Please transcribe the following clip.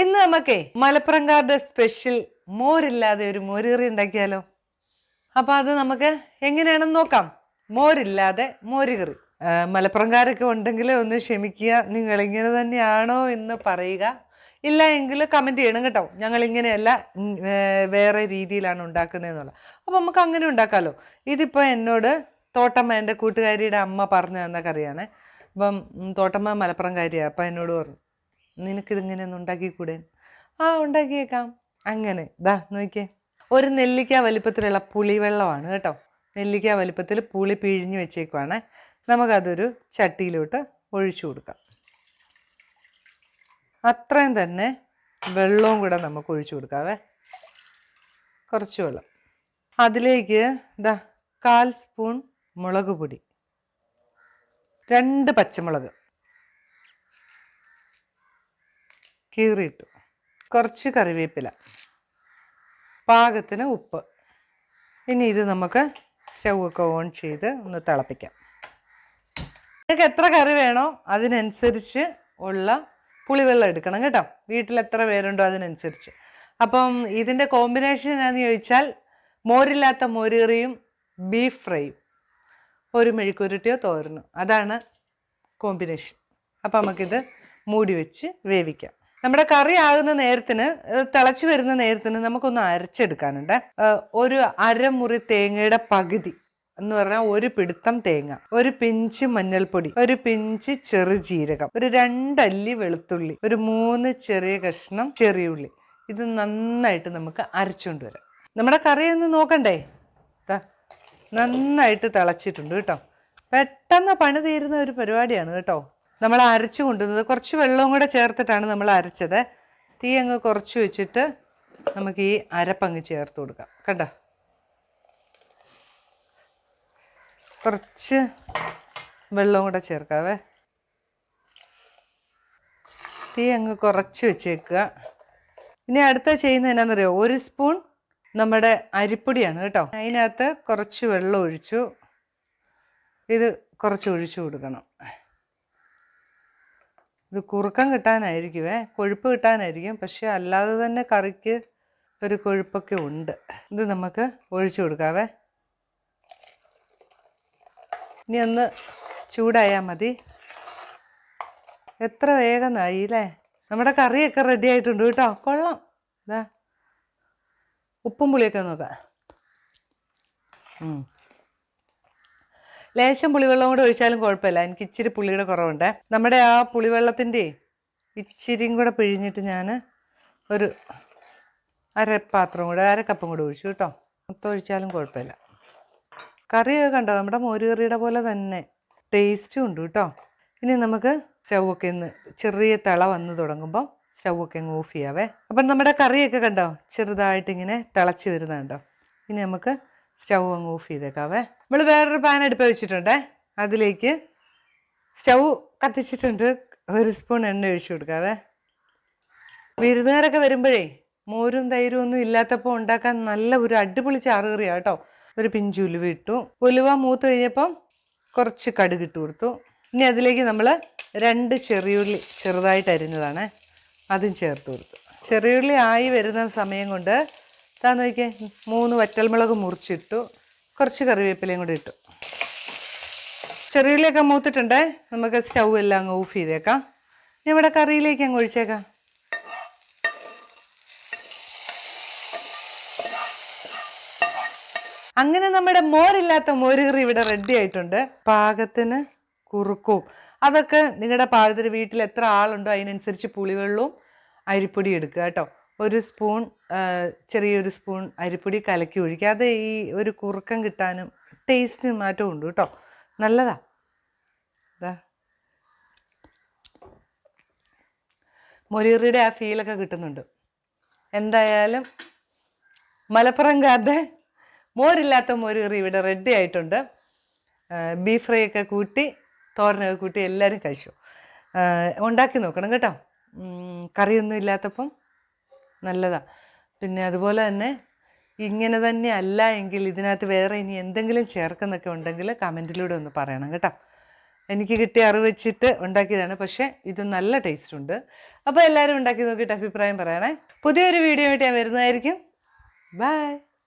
ഇന്ന് നമുക്കേ മലപ്പുറംകാരുടെ സ്പെഷ്യൽ മോരില്ലാതെ ഒരു മോരുകറി ഉണ്ടാക്കിയാലോ? അപ്പൊ അത് നമുക്ക് എങ്ങനെയാണെന്ന് നോക്കാം. മോരില്ലാതെ മോരുകറി. മലപ്പുറംകാരൊക്കെ ഉണ്ടെങ്കിൽ ഒന്ന് ക്ഷമിക്കുക. നിങ്ങൾ ഇങ്ങനെ തന്നെയാണോ എന്ന് പറയുക. ഇല്ല എങ്കിൽ കമന്റ് ചെയ്യണം കേട്ടോ. ഞങ്ങൾ ഇങ്ങനെയല്ല വേറെ രീതിയിലാണ് ഉണ്ടാക്കുന്നതെന്നുള്ള. അപ്പോൾ നമുക്ക് അങ്ങനെ ഉണ്ടാക്കാമല്ലോ ഇതിപ്പോൾ എന്നോട് തോട്ടമ്മ എന്റെ കൂട്ടുകാരിയുടെ അമ്മ പറഞ്ഞു തന്ന കറിയാണ്. അപ്പം തോട്ടമ്മ തോട്ടമ്മ മലപ്പുറംകാരിയാണ് അപ്പം എന്നോട് പറഞ്ഞു. നിനക്കിതിങ്ങനെ ഒന്ന് ഉണ്ടാക്കിക്കൂടെ? ആ ഉണ്ടാക്കിയേക്കാം. അങ്ങനെ ദാ നോക്കിയേ. ഒരു നെല്ലിക്ക വലിപ്പത്തിലുള്ള പുളിവെള്ളമാണ് കേട്ടോ. നെല്ലിക്ക വലിപ്പത്തിൽ പുളി പിഴിഞ്ഞ് വെച്ചേക്കുവാണ്. നമുക്കതൊരു ചട്ടിയിലോട്ട് ഒഴിച്ചു കൊടുക്കാം. അത്രയും തന്നെ വെള്ളവും കൂടെ നമുക്ക് ഒഴിച്ചു കൊടുക്കാവേ. കുറച്ച് വെള്ളം. അതിലേക്ക് ഇതാ കാൽ സ്പൂൺ മുളക് പൊടി. രണ്ട് പച്ചമുളക്. കീറിയിട്ടു. കുറച്ച് കറിവേപ്പില. പാകത്തിന് ഉപ്പ്. ഇനി ഇത് നമുക്ക് സ്റ്റൗ ഒക്കെ ഓൺ ചെയ്ത് ഒന്ന് തിളപ്പിക്കാം. നിങ്ങൾക്ക് എത്ര കറി വേണോ അതിനനുസരിച്ച് ഉള്ള പുളിവെള്ളം എടുക്കണം കേട്ടോ. വീട്ടിൽ എത്ര പേരുണ്ടോ അതിനനുസരിച്ച്. അപ്പം ഇതിന്റെ കോമ്പിനേഷൻ എന്നാന്ന് ചോദിച്ചാൽ മോരില്ലാത്ത മോരുകറിയും ബീഫ് ഫ്രൈയും ഒരു മെഴുക്കുരുട്ടിയോ തോരനോ. അതാണ് കോമ്പിനേഷൻ അപ്പം നമുക്കിത് മൂടി വെച്ച് വേവിക്കാം. നമ്മുടെ കറി ആകുന്ന നേരത്തിന് തിളച്ചു വരുന്ന നേരത്തിന് നമുക്കൊന്ന് അരച്ചെടുക്കാനുണ്ട്. ഒരു അരമുറി തേങ്ങയുടെ പകുതി എന്ന് പറഞ്ഞാൽ ഒരു പിടുത്തം തേങ്ങ ഒരു പിഞ്ച് മഞ്ഞൾപ്പൊടി ഒരു പിഞ്ച് ചെറുജീരകം ഒരു രണ്ടല്ലി വെളുത്തുള്ളി ഒരു മൂന്ന് ചെറിയ കഷ്ണം ചെറിയുള്ളി. ഇത് നന്നായിട്ട് നമുക്ക് അരച്ചുകൊണ്ട് വരാം. നമ്മുടെ കറി ഒന്ന് നോക്കണ്ടേ? നന്നായിട്ട് തിളച്ചിട്ടുണ്ട് കേട്ടോ. പെട്ടെന്ന് പണി തീരുന്ന ഒരു പരിപാടിയാണ് കേട്ടോ. നമ്മൾ അരച്ചു കൊണ്ടുവന്നത്. കുറച്ച് വെള്ളവും കൂടെ ചേർത്തിട്ടാണ് നമ്മൾ അരച്ചത്. തീ അങ്ങ് കുറച്ച് വെച്ചിട്ട് നമുക്ക് ഈ അരപ്പങ്ങ് ചേർത്ത് കൊടുക്കാം. കണ്ടോ? കുറച്ച് വെള്ളവും കൂടെ ചേർക്കാവേ. തീ അങ്ങ് കുറച്ച് വെച്ചേക്കുക. ഇനി അടുത്ത ചെയ്യുന്നത് എന്നാണെന്നറിയോ ഒരു സ്പൂൺ നമ്മുടെ അരിപ്പൊടിയാണ് കേട്ടോ. അതിനകത്ത് കുറച്ച് വെള്ളം ഒഴിച്ചു. ഇത് കുറച്ച് ഒഴിച്ചു കൊടുക്കണം. ഇത് കുറുക്കം കിട്ടാനായിരിക്കുമേ കൊഴുപ്പ് കിട്ടാനായിരിക്കും. പക്ഷേ അല്ലാതെ തന്നെ കറിക്ക് ഒരു കൊഴുപ്പൊക്കെ ഉണ്ട്. ഇത് നമുക്ക് ഒഴിച്ചു കൊടുക്കാവേ. ഇനി ഒന്ന് ചൂടായാൽ മതി. എത്ര വേഗം നായി അല്ലേ? നമ്മുടെ കറിയൊക്കെ റെഡി ആയിട്ടുണ്ട് കേട്ടോ. കൊള്ളാം. ഇതാ ഉപ്പും പുളിയൊക്കെ നോക്കാം. ലേശം പുളിവെള്ളം കൂടെ ഒഴിച്ചാലും കുഴപ്പമില്ല. എനിക്ക് ഇച്ചിരി പുളിയുടെ കുറവുണ്ട്. നമ്മുടെ ആ പുളിവെള്ളത്തിന്റെ ഇച്ചിരിയും കൂടെ പിഴിഞ്ഞിട്ട് ഞാൻ ഒരു അര പാത്രം കൂടെ അര കപ്പും കൂടെ ഒഴിച്ചു കേട്ടോ. മൊത്തം ഒഴിച്ചാലും കുഴപ്പമില്ല. കറിയൊക്കെ കണ്ടോ? നമ്മുടെ മോരുകറിയുടെ പോലെ തന്നെ ടേസ്റ്റും ഉണ്ട് കേട്ടോ. ഇനി നമുക്ക് സ്റ്റൗവൊക്കെ ഒന്ന് ചെറിയ തിള വന്ന് തുടങ്ങുമ്പോൾ സ്റ്റൗവൊക്കെ അങ്ങ് ഓഫ് ചെയ്യാവേ. അപ്പം നമ്മുടെ കറിയൊക്കെ കണ്ടോ? ചെറുതായിട്ട് ഇങ്ങനെ തിളച്ച് വരുന്നുണ്ടോ. ഇനി നമുക്ക് സ്റ്റൗ അങ്ങ് ഓഫ് ചെയ്തേക്കാവേ നമ്മൾ വേറൊരു പാൻ അടുപ്പ് വെച്ചിട്ടുണ്ടേ. അതിലേക്ക് സ്റ്റൗ കത്തിച്ചിട്ടുണ്ട്. ഒരു സ്പൂൺ എണ്ണ ഒഴിച്ചു കൊടുക്കാവേ വിരുന്നുകാരൊക്കെ വരുമ്പോഴേ മോരും തൈരും ഒന്നും ഇല്ലാത്തപ്പോൾ ഉണ്ടാക്കാൻ നല്ല ഒരു അടിപൊളി ചാറ് കേട്ടോ. ഒരു പിഞ്ച് ഉലുവ ഇട്ടു. ഉലുവ മൂത്ത് കഴിഞ്ഞപ്പം കുറച്ച് കടുക് ഇട്ട് കൊടുത്തു. ഇനി അതിലേക്ക് നമ്മൾ രണ്ട് ചെറിയുള്ളി ചെറുതായിട്ട് അരിഞ്ഞതാണ്. അതും ചേർത്ത് കൊടുത്തു. ചെറിയുള്ളി ആയി വരുന്ന സമയം കൊണ്ട് താ നോക്കിയേ മൂന്ന് വറ്റൽമുളക് മുറിച്ചിട്ടു കുറച്ച് കറിവേപ്പിലയും കൂടി ഇട്ടു. ചെറിയുള്ളിയൊക്കെ മൂത്തിട്ടുണ്ടേ നമുക്ക് സ്റ്റൗ എല്ലാം അങ്ങ് ഓഫ് ചെയ്തേക്കാം. ഇനി ഇവിടെ കറിയിലേക്ക് അങ്ങ് ഒഴിച്ചേക്കാം. അങ്ങനെ നമ്മുടെ മോരില്ലാത്ത മോരുകറി ഇവിടെ റെഡി ആയിട്ടുണ്ട്. പാകത്തിന് കുറുക്കും. അതൊക്കെ നിങ്ങളുടെ പാകത്തിന് വീട്ടിൽ എത്ര ആളുണ്ടോ അതിനനുസരിച്ച് പുളിവെള്ളവും അരിപ്പൊടി എടുക്കുക കേട്ടോ. ഒരു സ്പൂൺ ചെറിയൊരു സ്പൂൺ അരിപ്പൊടി കലക്കി ഒഴിക്കുക. അത് ഈ ഒരു കുറുക്കം കിട്ടാനും ടേസ്റ്റിന് മാറ്റവും ഉണ്ട് കേട്ടോ. നല്ലതാ. മൊരീറിയുടെ ആ ഫീലൊക്കെ കിട്ടുന്നുണ്ട്. എന്തായാലും മലപ്പുറംകാരുടെ മോരില്ലാത്ത മൊരീറി ഇവിടെ റെഡി ആയിട്ടുണ്ട്. ബീഫ് ഫ്രൈ ഒക്കെ കൂട്ടി തോരനൊക്കെ കൂട്ടി എല്ലാവരും കഴിച്ചു. ഉണ്ടാക്കി നോക്കണം കേട്ടോ. കറിയൊന്നും ഇല്ലാത്തപ്പം നല്ലതാ. പിന്നെ അതുപോലെ തന്നെ ഇങ്ങനെ തന്നെ അല്ല എങ്കിൽ ഇതിനകത്ത് വേറെ ഇനി എന്തെങ്കിലും ചേർക്കുന്നൊക്കെ ഉണ്ടെങ്കിൽ കമന്റിലൂടെ ഒന്ന് പറയണം കേട്ടോ. എനിക്ക് കിട്ടിയ അറിവ് വെച്ചിട്ട് ഉണ്ടാക്കിയതാണ്. പക്ഷേ ഇത് നല്ല ടേസ്റ്റ് ഉണ്ട്. അപ്പോൾ എല്ലാവരും ഉണ്ടാക്കി നോക്കിയിട്ട് അഭിപ്രായം പറയണേ. പുതിയൊരു വീഡിയോ ആയിട്ട് ഞാൻ വരുന്നതായിരിക്കും. ബൈ